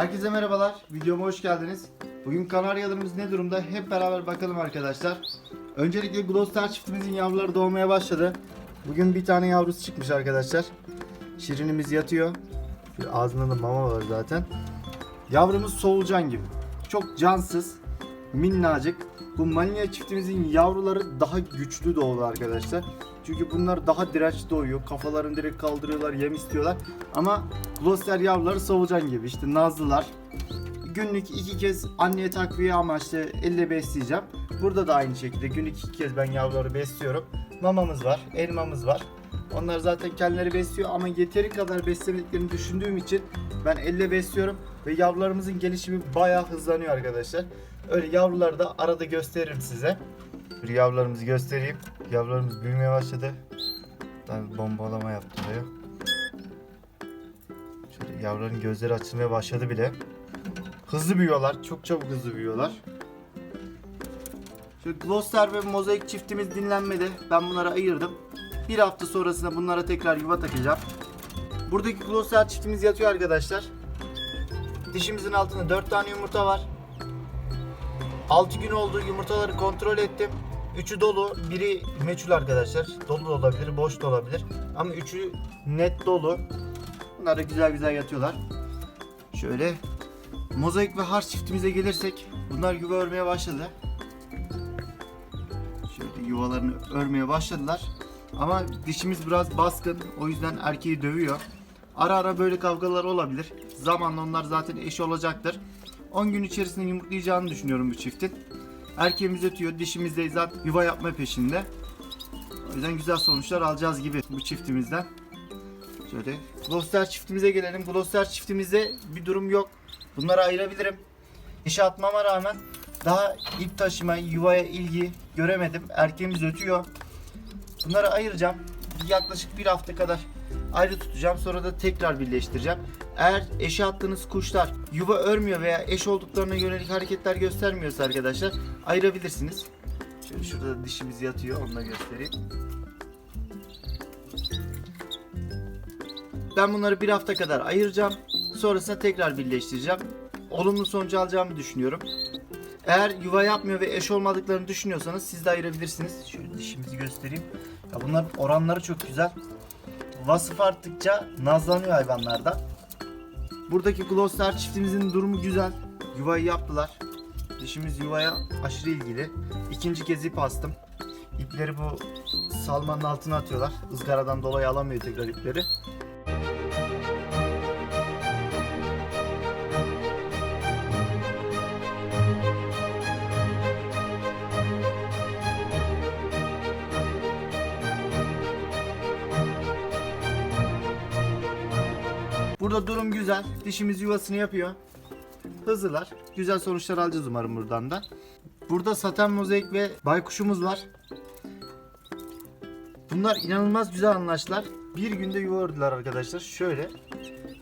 Herkese merhabalar. Videoma hoş geldiniz. Bugün kanaryalarımız ne durumda? Hep beraber bakalım arkadaşlar. Öncelikle Gloucester çiftimizin yavruları doğmaya başladı. Bugün bir tane yavrusu çıkmış arkadaşlar. Şirinimiz yatıyor. Şöyle ağzında da mama var zaten. Yavrumuz solucan gibi. Çok cansız, minnacık. Bu manya çiftimizin yavruları daha güçlü doğdu arkadaşlar. Çünkü bunlar daha dirençli doğuyor. Kafalarını direkt kaldırıyorlar, yem istiyorlar. Ama Gloucester yavruları solucan gibi. İşte nazlılar. Günlük iki kez anneye takviye amaçlı elle besleyeceğim. Burada da aynı şekilde günlük iki kez ben yavruları besliyorum. Mamamız var, elmamız var. Onlar zaten kendileri besliyor ama yeteri kadar beslemediklerini düşündüğüm için ben elle besliyorum ve yavrularımızın gelişimi bayağı hızlanıyor arkadaşlar. Öyle yavruları da arada gösteririm size. Bir yavrularımızı göstereyim. Yavrularımız büyümeye başladı. Tabii bombalama yaptı buraya. Şöyle yavruların gözleri açılmaya başladı bile. Hızlı büyüyorlar. Çok çabuk hızlı büyüyorlar. Şu Gloucester ve Mozaik çiftimiz dinlenmedi. Ben bunları ayırdım. Bir hafta sonrasında bunlara tekrar yuva takacağım. Buradaki Gloucester çiftimiz yatıyor arkadaşlar. Dişimizin altında 4 tane yumurta var. 6 gün oldu yumurtaları kontrol ettim. Üçü dolu, biri meçhul arkadaşlar. Dolu da olabilir, boş da olabilir. Ama üçü net dolu. Bunlar da güzel güzel yatıyorlar. Şöyle mozaik ve hars çiftimize gelirsek bunlar yuva örmeye başladı. Şöyle yuvalarını örmeye başladılar. Ama dişimiz biraz baskın. O yüzden erkeği dövüyor. Ara ara böyle kavgalar olabilir. Zamanla onlar zaten eş olacaktır. 10 gün içerisinde yumurtlayacağını düşünüyorum bu çiftin. Erkeğimiz ötüyor, dişimiz de zaten yuva yapma peşinde. O yüzden güzel sonuçlar alacağız gibi bu çiftimizden. Şöyle Gloucester çiftimize gelelim. Gloucester çiftimizde bir durum yok. Bunları ayırabilirim. İşe atmama rağmen daha ip taşıma, yuvaya ilgi göremedim. Erkeğimiz ötüyor. Bunları ayıracağım. Yaklaşık bir hafta kadar ayrı tutacağım. Sonra da tekrar birleştireceğim. Eğer eşe attığınız kuşlar yuva örmüyor veya eş olduklarına yönelik hareketler göstermiyorsa arkadaşlar ayırabilirsiniz. Şöyle şurada da dişimiz yatıyor. Onu da göstereyim. Ben bunları bir hafta kadar ayıracağım. Sonrasında tekrar birleştireceğim. Olumlu sonucu alacağımı düşünüyorum. Eğer yuva yapmıyor ve eş olmadıklarını düşünüyorsanız siz de ayırabilirsiniz. Şöyle dişimizi göstereyim. Ya bunların oranları çok güzel. Vasıf arttıkça nazlanıyor hayvanlarda. Buradaki Gloucester çiftimizin durumu güzel. Yuvayı yaptılar. Dişimiz yuvaya aşırı ilgili. İkinci kez ip astım. İpleri bu salmanın altına atıyorlar. Izgaradan dolayı alamıyor tekrar ipleri. Burada durum güzel. Dişimiz yuvasını yapıyor. Hızlılar. Güzel sonuçlar alacağız umarım buradan da. Burada saten mozaik ve baykuşumuz var. Bunlar inanılmaz güzel anlaştılar. Bir günde yuva ördüler arkadaşlar. Şöyle.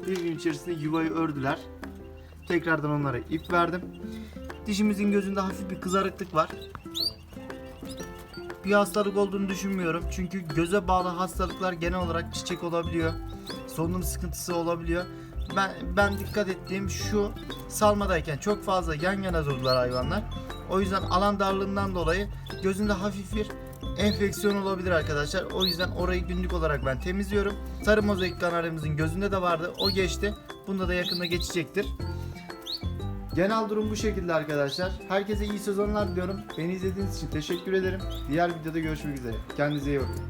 Bir gün içerisinde yuvayı ördüler. Tekrardan onlara ip verdim. Dişimizin gözünde hafif bir kızarıklık var. Bir hastalık olduğunu düşünmüyorum. Çünkü göze bağlı hastalıklar genel olarak çiçek olabiliyor. Solunum sıkıntısı olabiliyor. Ben, ben dikkat ettiğim şu salmadayken çok fazla yan yana durdular hayvanlar. O yüzden alan darlığından dolayı gözünde hafif bir enfeksiyon olabilir arkadaşlar. O yüzden orayı günlük olarak ben temizliyorum. Sarı mozaik kanaryamızın gözünde de vardı. O geçti. Bunda da yakında geçecektir. Genel durum bu şekilde arkadaşlar. Herkese iyi sezonlar diliyorum. Beni izlediğiniz için teşekkür ederim. Diğer videoda görüşmek üzere. Kendinize iyi bakın.